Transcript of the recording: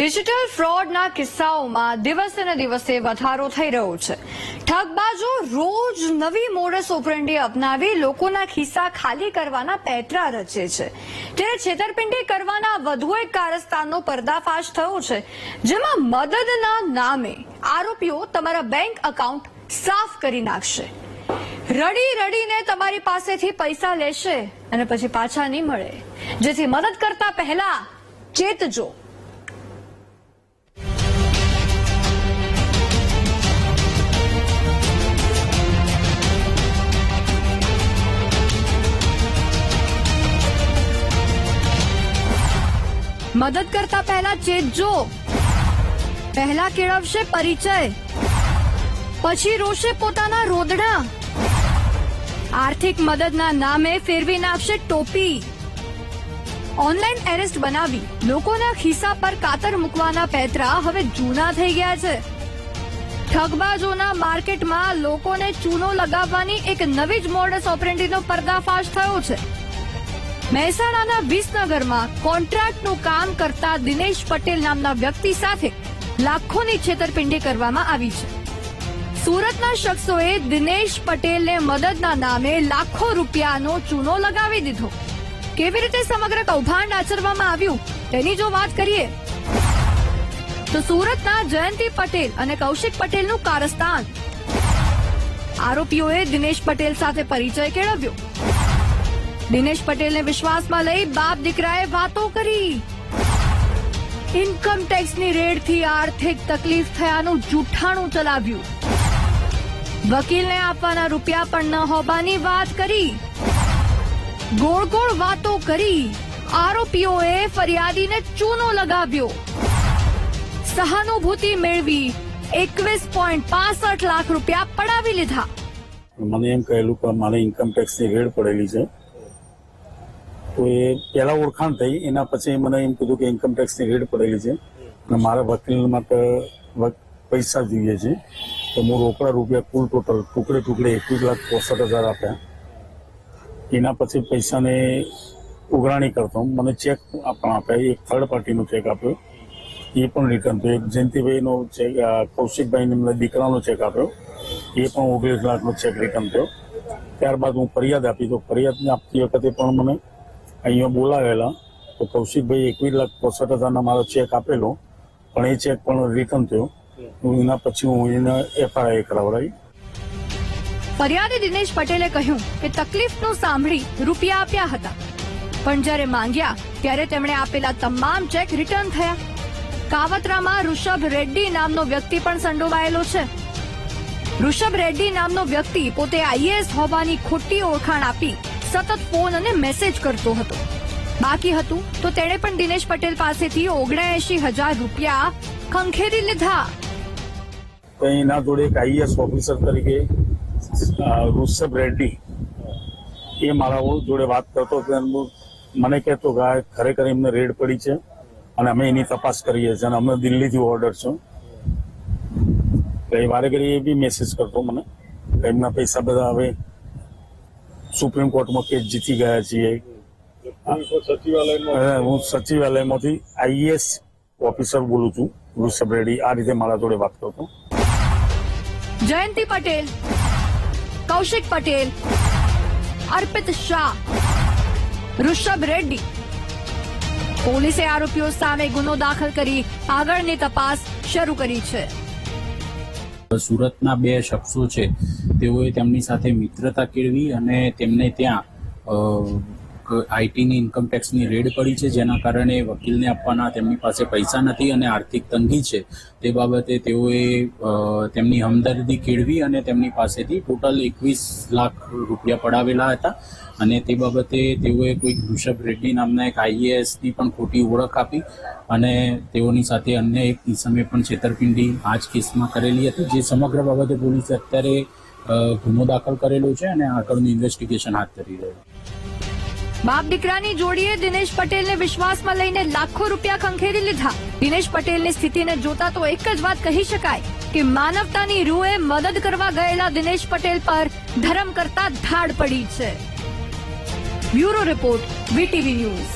Digital ફ્રોડના કિસ્સાઓમાં દિવસે દિવસે વધારો થઈ રહ્યો છે. ઠગબાજો રોજ નવી મોડસ ઓપરેન્ડી અપનાવી લોકોના ખિસ્સા ખાલી કરવાના પેટરા રચે છે. ત્યારે છેતરપિંડી કરવાના વધુ એક કારસ્તાનનો પર્દાફાશ થયો છે. જેમાં મદદના નામે આરોપીઓ તમારા બેંક એકાઉન્ટ સાફ કરી નાખશે. રડી રડીને તમારી પાસેથી પૈસા લેશે અને પછી પાછા નહીં મળે. જેથી મદદ કરતા પહેલા ચેતજો. મદદ કરતા પહેલા ચેતજો પહેલા કેળવશે પરિચય. પછી રોશે પોતાના રોદડા. આર્થિક મદદના નામે ફેરવી નાખશે ટોપી. ઓનલાઈન એરેસ્ટ બનાવી. લોકોના ખિસ્સા પર કાતર મૂકવાના પેતરા હવે જૂના થઈ ગયા છે. ઠગબાજોના માર્કેટમાં લોકોને ચૂનો લગાવવાની એક નવી જ મોડસ ઓપરેન્ટીનો પર્દાફાશ થયો છે. મહેસાણાના વિસનગરમાં કોન્ટ્રાક્ટનું કામ કરતા દિનેશ પટેલ નામના વ્યક્તિ સાથે લાખોની છેતરપિંડી કરવામાં આવી છે. સુરતના શખ્સોએ દિનેશ પટેલને મદદના નામે લાખો રૂપિયાનો ચૂનો લગાવી દીધો. કેવી રીતે સમગ્ર કૌભાંડ આચરવામાં આવ્યું, તેની જો વાત કરીએ, તો સુરતના જયંતિ પટેલ અને કૌશિક પટેલનું કારસ્તાન. આરોપીઓએ દિનેશ પટેલ સાથે પરિચય કેળવ્યો. દિનેશ પટેલને વિશ્વાસમાં લઈ બાપ દીકરાએ વાતો કરી. ઇન્કમ ટેક્સની રેડથી આર્થિક તકલીફ થયાનું જૂઠાણું ચલાવ્યું. વકીલને આપવાના રૂપિયા પણ ન હોવાની વાત કરી. ગોળ ગોળ વાતો કરી. આરોપીઓએ ફરિયાદીને ચૂનો લગાવ્યો. સહાનુભૂતિ મેળવી એકવીસ પોઈન્ટ પાસઠ લાખ રૂપિયા પડાવી લીધા. મને એમ કહેલું કે મારે ઇન્કમ ટેક્સની રેડ પડેલી છે. તો એ પહેલા ઓળખાણ થઈ, એના પછી મને એમ કીધું કે ઇન્કમ ટેક્સની રેડ પડેલી છે. અને મારા વકીલ માટે પૈસા જોઈએ છે. તો હું રોકડા રૂપિયા કુલ ટોટલ ટુકડે ટુકડે એકવીસ લાખ ચોસઠ હજાર આપ્યા. એના પછી પૈસાને ઉઘરાણી કરતો. મને ચેક પણ આપ્યા. એક થર્ડ પાર્ટીનો ચેક આપ્યો. એ પણ રિટર્ન થયો. એક જયંતિભાઈનો ચેક કૌશિકભાઈને એમના દીકરાનો ચેક આપ્યો. એ પણ ઓગણીસ લાખનો ચેક રિટર્ન થયો. ત્યારબાદ હું ફરિયાદ આપી. તો ફરિયાદ આપતી વખતે પણ મને અહીંયા બોલાવેલા. તો કૌશિકભાઈ એકવીસ લાખ ચોસઠ હજારના મારો ચેક આપેલો. પણ એ ચેક પણ રિટર્ન થયો. હું એના પછી હું એને એફઆઈઆર કરાવડાવી. ફરિયાદી દિનેશ પટેલે કહ્યું કે તકલીફનું સાંભળી રૂપિયા આપ્યા હતા. પણ જ્યારે માંગ્યા, ત્યારે તેમણે આપેલા તમામ ચેક રિટર્ન થયા. કાવતરામાં ઋષભ રેડ્ડી નામનો વ્યક્તિ પણ સંડોવાયેલો છે. ઋષભ રેડ્ડી નામનો વ્યક્તિ પોતે આઈએએસ હોવાની ખોટી ઓળખાણ આપી સતત ફોન અને મેસેજ કરતો હતો. બાકી હતું તો તેણે પણ દિનેશ પટેલ પાસેથી ઓગણએસી હજાર રૂપિયા ખંખેરી લીધા. એના જોડે એક આઈએસ ઓફિસર તરીકે ઋષભ રેડ્ડી, એ મારા જોડે વાત કરતો મને કહેતો કે ખરેખર એમને રેડ પડી છે અને અમે એની તપાસ કરીએ છીએ અને અમે દિલ્હીથી ઓર્ડર છું. એ વારે ઘડી એ બી મેસેજ કરતો મને એમના પૈસા બધા હવે સુપ્રીમ કોર્ટમાં કેસ જીતી ગયા છીએ. હું સચિવાલયમાંથી આઈએસ ઓફિસર બોલું છું ઋષભ રેડ્ડી. આ રીતે મારા જોડે વાત કરતો જયંતિ પટેલ કૌશિક પટેલ અર્પિત શાહ ઋષભ રેડ્ડી. પોલીસે આરોપીઓ સામે ગુનો દાખલ કરી આગળની તપાસ શરૂ કરી છે. સુરતના બે શખ્સો છે તેઓએ તેમની સાથે મિત્રતા કેળવી અને તેમને ત્યાં આઈટીની ઇન્કમટેક્સની રેડ પડી છે, જેના કારણે વકીલને આપવાના તેમની પાસે પૈસા નથી અને આર્થિક તંગી છે. તે બાબતે તેઓએ તેમની હમદર્દી કેળવી અને તેમની પાસેથી ટોટલ એકવીસ લાખ રૂપિયા પડાવેલા હતા. અને તે બાબતે તેઓએ કોઈક ઋષભ રેડ્ડી નામના એક આઈએએસની પણ ખોટી ઓળખ આપી અને તેઓની સાથે અન્ય એક કિસ્સામે પણ છેતરપિંડી આ જ કેસમાં કરેલી હતી, જે સમગ્ર બાબતે પોલીસે અત્યારે ગુનો દાખલ કરેલો છે અને આગળનું ઇન્વેસ્ટિગેશન હાથ ધરી રહ્યું છે. બાપ દીકરાની જોડીએ દિનેશ પટેલને વિશ્વાસમાં લઈને લાખો રૂપિયા ખંખેરી લીધા. દિનેશ પટેલની સ્થિતિને જોતા તો એક જ વાત કહી શકાય કે માનવતાની રૂએ મદદ કરવા ગયેલા દિનેશ પટેલ પર ધર્મ કરતા ધાડ પડી છે. Bureau report, VTV news.